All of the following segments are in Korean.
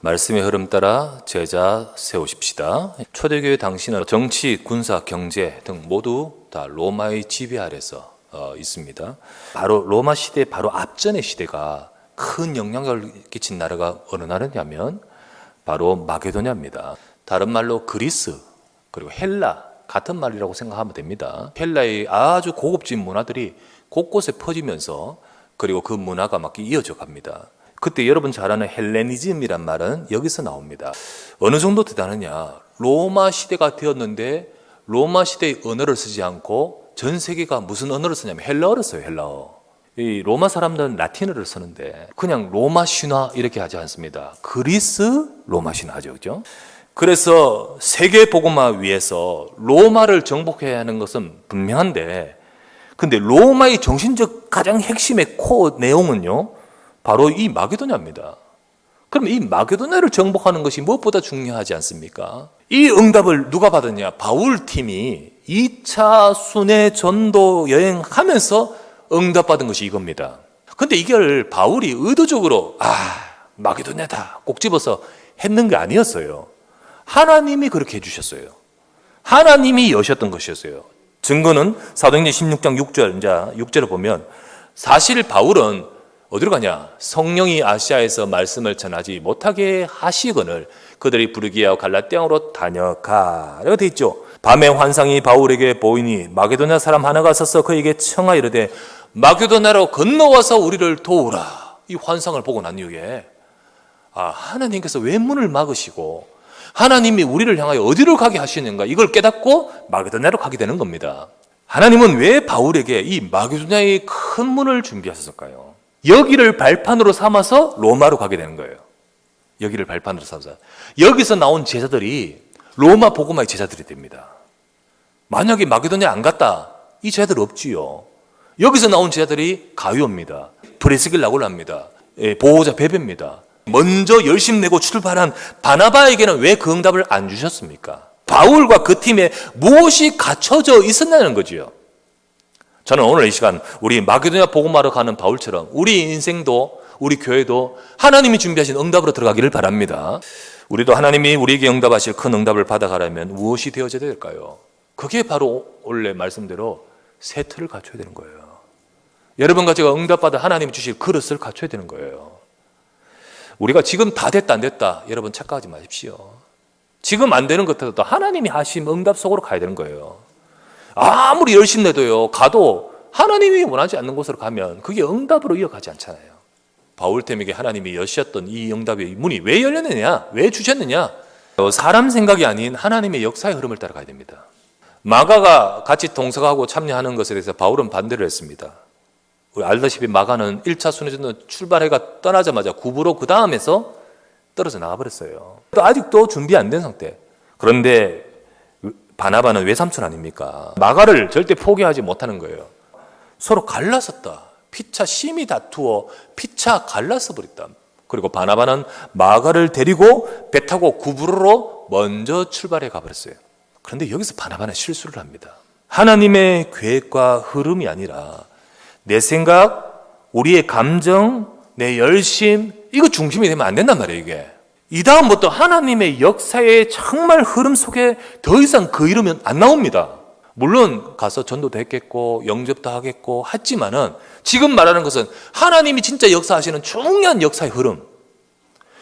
말씀의 흐름 따라 제자 세우십시다. 초대교회 당시는 정치, 군사, 경제 등 모두 다 로마의 지배 아래서 어, 있습니다. 바로 로마 시대 바로 앞전의 시대가 큰 영향을 끼친 나라가 어느 나라냐면 바로 마게도냐입니다. 다른 말로 그리스 그리고 헬라 같은 말이라고 생각하면 됩니다. 헬라의 아주 고급진 문화들이 곳곳에 퍼지면서 그리고 그 문화가 막 이어져 갑니다. 그때 여러분 잘 아는 헬레니즘이란 말은 여기서 나옵니다. 어느 정도 대단하냐? 로마 시대가 되었는데 로마 시대의 언어를 쓰지 않고 전 세계가 무슨 언어를 쓰냐면 헬라어를 써요, 헬라어. 이 로마 사람들은 라틴어를 쓰는데 그냥 로마 신화 이렇게 하지 않습니다. 그리스 로마 신화죠, 그죠? 그래서 세계 복음화 위해서 로마를 정복해야 하는 것은 분명한데 근데 로마의 정신적 가장 핵심의 코어 내용은요. 바로 이 마게도냐입니다. 그럼 이 마게도냐를 정복하는 것이 무엇보다 중요하지 않습니까? 이 응답을 누가 받았냐? 바울 팀이 2차 순회 전도 여행하면서 응답받은 것이 이겁니다. 근데 이걸 바울이 의도적으로 아, 마게도냐다 꼭 집어서 했는 게 아니었어요. 하나님이 그렇게 해 주셨어요. 하나님이 여셨던 것이었어요. 증거는 사도행전 16장 6절, 이제 6절을 보면 사실 바울은 어디로 가냐? 성령이 아시아에서 말씀을 전하지 못하게 하시거늘 그들이 부르기야와 갈라디아로 다녀가. 라고 돼 있죠. 밤에 환상이 바울에게 보이니 마게도냐 사람 하나가 서서 그에게 청하 이르되 마게도냐로 건너와서 우리를 도우라. 이 환상을 보고 난 이후에 아, 하나님께서 왜 문을 막으시고 하나님이 우리를 향하여 어디로 가게 하시는가 이걸 깨닫고 마게도냐로 가게 되는 겁니다. 하나님은 왜 바울에게 이 마게도냐의 큰 문을 준비하셨을까요? 여기를 발판으로 삼아서 로마로 가게 되는 거예요. 여기를 발판으로 삼아서 여기서 나온 제자들이 로마 복음화의 제자들이 됩니다. 만약에 마게도냐 안 갔다 이 제자들 없지요. 여기서 나온 제자들이 가위오입니다. 브레스길 라골라입니다. 예, 보호자 베베입니다. 먼저 열심 내고 출발한 바나바에게는 왜 그 응답을 안 주셨습니까? 바울과 그 팀에 무엇이 갖춰져 있었냐는 거지요. 저는 오늘 이 시간 우리 마게도냐 복음하러 가는 바울처럼 우리 인생도 우리 교회도 하나님이 준비하신 응답으로 들어가기를 바랍니다. 우리도 하나님이 우리에게 응답하실 큰 응답을 받아가려면 무엇이 되어져야 될까요? 그게 바로 원래 말씀대로 새 틀을 갖춰야 되는 거예요. 여러분과 제가 응답받아 하나님이 주실 그릇을 갖춰야 되는 거예요. 우리가 지금 다 됐다 안 됐다 여러분 착각하지 마십시오. 지금 안 되는 것들도 하나님이 하신 응답 속으로 가야 되는 거예요. 아무리 열심 내도요 가도 하나님이 원하지 않는 곳으로 가면 그게 응답으로 이어가지 않잖아요. 바울템에게 하나님이 여셨던 이 응답의 문이 왜 열렸느냐? 왜 주셨느냐? 사람 생각이 아닌 하나님의 역사의 흐름을 따라가야 됩니다. 마가가 같이 동석하고 참여하는 것에 대해서 바울은 반대를 했습니다. 우리 알다시피 마가는 1차 순회전도 출발해가 떠나자마자 구부로 그 다음에서 떨어져 나가버렸어요. 또 아직도 준비 안 된 상태. 그런데 바나바는 외삼촌 아닙니까? 마가를 절대 포기하지 못하는 거예요. 서로 갈라섰다. 피차 심히 다투어 피차 갈라서 버렸다. 그리고 바나바는 마가를 데리고 배 타고 구부로로 먼저 출발해 가버렸어요. 그런데 여기서 바나바는 실수를 합니다. 하나님의 계획과 흐름이 아니라 내 생각, 우리의 감정, 내 열심, 이거 중심이 되면 안 된단 말이에요, 이게. 이 다음부터 하나님의 역사의 정말 흐름 속에 더 이상 그 이름은 안 나옵니다. 물론 가서 전도도 했겠고 영접도 하겠고 하지만은 지금 말하는 것은 하나님이 진짜 역사하시는 중요한 역사의 흐름.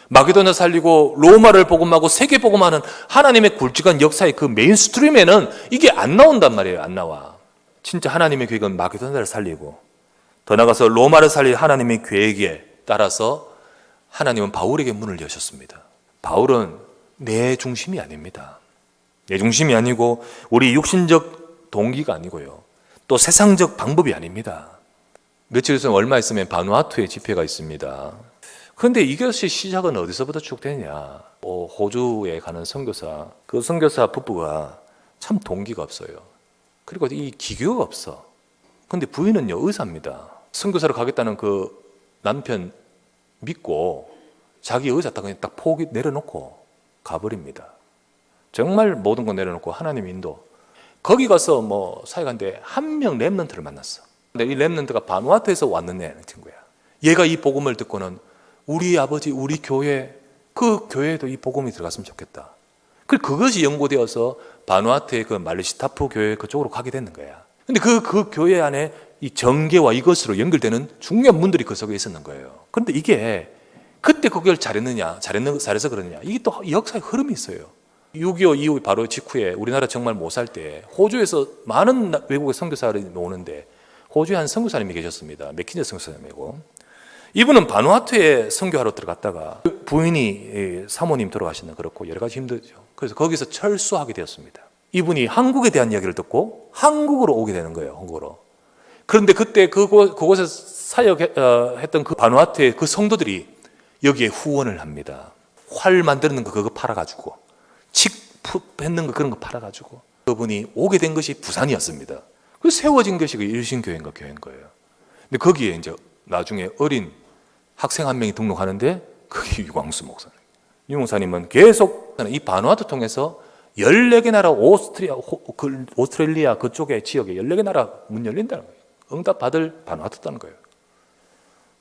마게도냐 살리고 로마를 복음하고 세계 복음하는 하나님의 굵직한 역사의 그 메인 스트림에는 이게 안 나온단 말이에요. 안 나와. 진짜 하나님의 계획은 마게도냐를 살리고 더 나가서 로마를 살릴 하나님의 계획에 따라서 하나님은 바울에게 문을 여셨습니다. 바울은 내 중심이 아닙니다. 내 중심이 아니고 우리 육신적 동기가 아니고요. 또 세상적 방법이 아닙니다. 며칠 전 얼마 있으면 바누아투에 집회가 있습니다. 그런데 이것이 시작은 어디서부터 쭉 되냐? 뭐 호주에 가는 선교사, 그 선교사 부부가 참 동기가 없어요. 그리고 이 기교가 없어. 근데 부인은요 의사입니다. 선교사로 가겠다는 그 남편 믿고 자기 의사 딱 그냥 딱 포기 내려놓고 가버립니다. 정말 모든 거 내려놓고 하나님 인도. 거기 가서 뭐 사역한데 한 명 랩런트를 만났어. 근데 이 랩런트가 바누아투에서 왔는 애 친구야. 얘가 이 복음을 듣고는 우리 아버지, 우리 교회 그 교회에도 이 복음이 들어갔으면 좋겠다. 그 그것이 연고되어서 바누아트의 그 말리시타프 교회 그쪽으로 가게 되는 거야. 근데 그, 그 교회 안에 이 정계와 이것으로 연결되는 중요한 문들이 그 속에 있었는 거예요. 그런데 이게 그때 그걸 잘했느냐, 잘했는, 잘해서 그러느냐. 이게 또 역사의 흐름이 있어요. 6.25 이후 바로 직후에 우리나라 정말 못 살 때 호주에서 많은 나- 외국의 선교사들이 오는데 호주에 한 선교사님이 계셨습니다. 맥킨제 선교사님이고 이분은 바누아투에 선교하러 들어갔다가 그 부인이 예, 사모님 돌아가시는 그렇고 여러 가지 힘들죠. 그래서 거기서 철수하게 되었습니다. 이분이 한국에 대한 이야기를 듣고 한국으로 오게 되는 거예요. 한국으로. 그런데 그때 그곳, 그곳에 사역했던 그 바누아투의 그 성도들이 여기에 후원을 합니다. 활 만드는 거 그거 팔아가지고 칙 뱉는 거 그런 거 팔아가지고 그분이 오게 된 것이 부산이었습니다. 그 세워진 것이 그 일신교회인가 교회인 거예요. 근데 거기에 이제 나중에 어린 학생 한 명이 등록하는데 그게 유광수 목사님. 유 목사님은 계속 이 바누아투 통해서 14개 나라 오스트리아 호- 그 오스트레일리아 그쪽에 지역에 14개 나라 문 열린다는 거예요. 응답 받을 바누아투다는 거예요.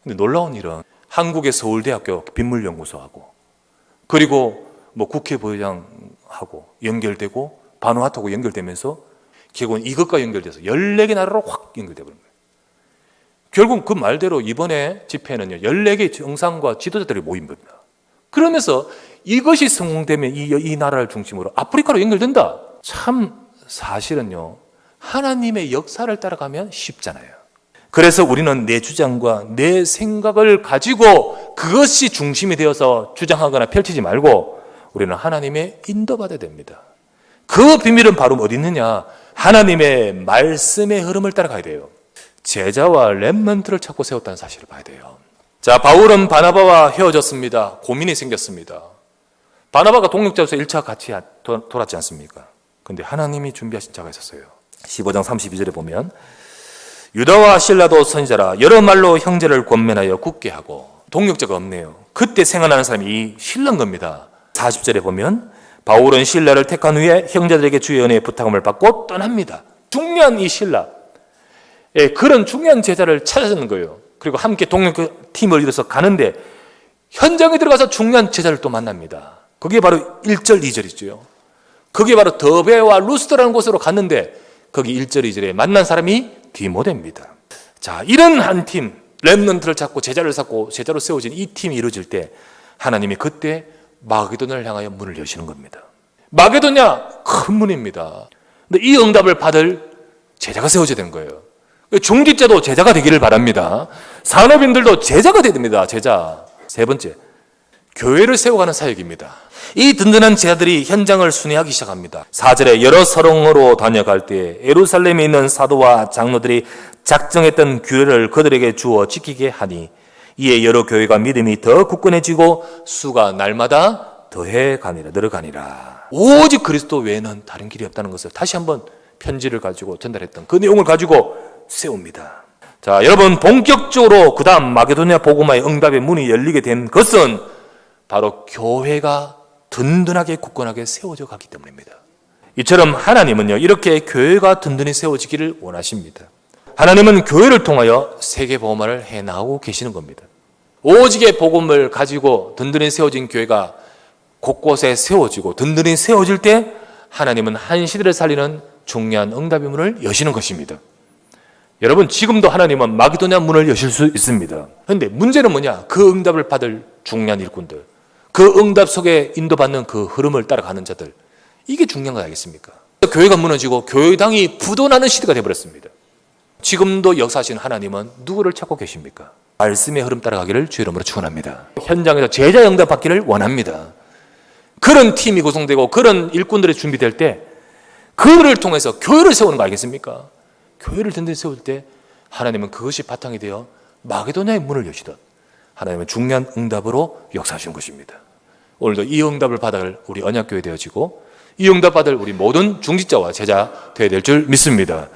근데 놀라운 일은 한국의 서울대학교 빗물연구소하고 그리고 뭐 국회 부회장하고 연결되고 바누아투하고 연결되면서 결국은 이것과 연결돼서 14개 나라로 확 연결돼 버린 거예요. 결국 그 말대로 이번에 집회는요, 14개 정상과 지도자들이 모인 겁니다. 그러면서 이것이 성공되면 이, 이 나라를 중심으로 아프리카로 연결된다. 참 사실은요, 하나님의 역사를 따라가면 쉽잖아요. 그래서 우리는 내 주장과 내 생각을 가지고 그것이 중심이 되어서 주장하거나 펼치지 말고 우리는 하나님의 인도받아야 됩니다. 그 비밀은 바로 어디 있느냐? 하나님의 말씀의 흐름을 따라가야 돼요. 제자와 랩먼트를 찾고 세웠다는 사실을 봐야 돼요. 자, 바울은 바나바와 헤어졌습니다. 고민이 생겼습니다. 바나바가 동력자로서 1차 같이 도- 돌았지 않습니까? 근데 하나님이 준비하신 자가 있었어요. 15장 32절에 보면 유다와 신라도 선지자라 여러 말로 형제를 권면하여 굳게 하고 동력자가 없네요. 그때 생각나는 사람이 이 신라인 겁니다. 40절에 보면 바울은 신라를 택한 후에 형제들에게 주의 은혜의 부탁함을 받고 떠납니다. 중요한 이 신라. 예, 그런 중요한 제자를 찾아주는 거예요. 그리고 함께 동력 팀을 이뤄서 가는데 현장에 들어가서 중요한 제자를 또 만납니다. 그게 바로 1절, 2절이죠. 그게 바로 더베와 루스트라는 곳으로 갔는데 거기 1절, 2절에 만난 사람이 디모데입니다. 자, 이런 한 팀, 랩런트를 찾고 제자를 찾고 제자로 세워진 이 팀이 이루어질 때 하나님이 그때 마게도냐를 향하여 문을 여시는 겁니다. 마게도냐 큰 문입니다. 근데 이 응답을 받을 제자가 세워져야 되는 거예요. 중직자도 제자가 되기를 바랍니다. 산업인들도 제자가 되야 됩니다. 제자. 세 번째, 교회를 세워가는 사역입니다. 이 든든한 제자들이 현장을 순회하기 시작합니다. 사절에 여러 서롱으로 다녀갈 때 예루살렘에 있는 사도와 장로들이 작정했던 규례를 그들에게 주어 지키게 하니 이에 여러 교회가 믿음이 더 굳건해지고 수가 날마다 더해 가니라 늘어가니라. 오직 그리스도 외에는 다른 길이 없다는 것을 다시 한번 편지를 가지고 전달했던 그 내용을 가지고 세웁니다. 자, 여러분 본격적으로 그다음 마게도냐 복음화의 응답의 문이 열리게 된 것은 바로 교회가 든든하게 굳건하게 세워져 갔기 때문입니다. 이처럼 하나님은요, 이렇게 교회가 든든히 세워지기를 원하십니다. 하나님은 교회를 통하여 세계 복음화를 해 나가고 계시는 겁니다. 오직의 복음을 가지고 든든히 세워진 교회가 곳곳에 세워지고 든든히 세워질 때 하나님은 한 시대를 살리는 중요한 응답의 문을 여시는 것입니다. 여러분 지금도 하나님은 마기도냐 문을 여실 수 있습니다. 그런데 문제는 뭐냐? 그 응답을 받을 중요한 일꾼들, 그 응답 속에 인도받는 그 흐름을 따라가는 자들, 이게 중요한 거 아니겠습니까? 교회가 무너지고 교회당이 부도나는 시대가 되어버렸습니다. 지금도 역사하시는 하나님은 누구를 찾고 계십니까? 말씀의 흐름 따라가기를 주의 이름으로 축원합니다. 현장에서 제자 응답 받기를 원합니다. 그런 팀이 구성되고 그런 일꾼들이 준비될 때 그를 통해서 교회를 세우는 거 알겠습니까? 교회를 든든히 세울 때 하나님은 그것이 바탕이 되어 마게도냐의 문을 여시듯 하나님은 중요한 응답으로 역사하신 것입니다. 오늘도 이 응답을 받을 우리 언약교회 되어지고 이 응답 받을 우리 모든 중직자와 제자 되어야 될 줄 믿습니다.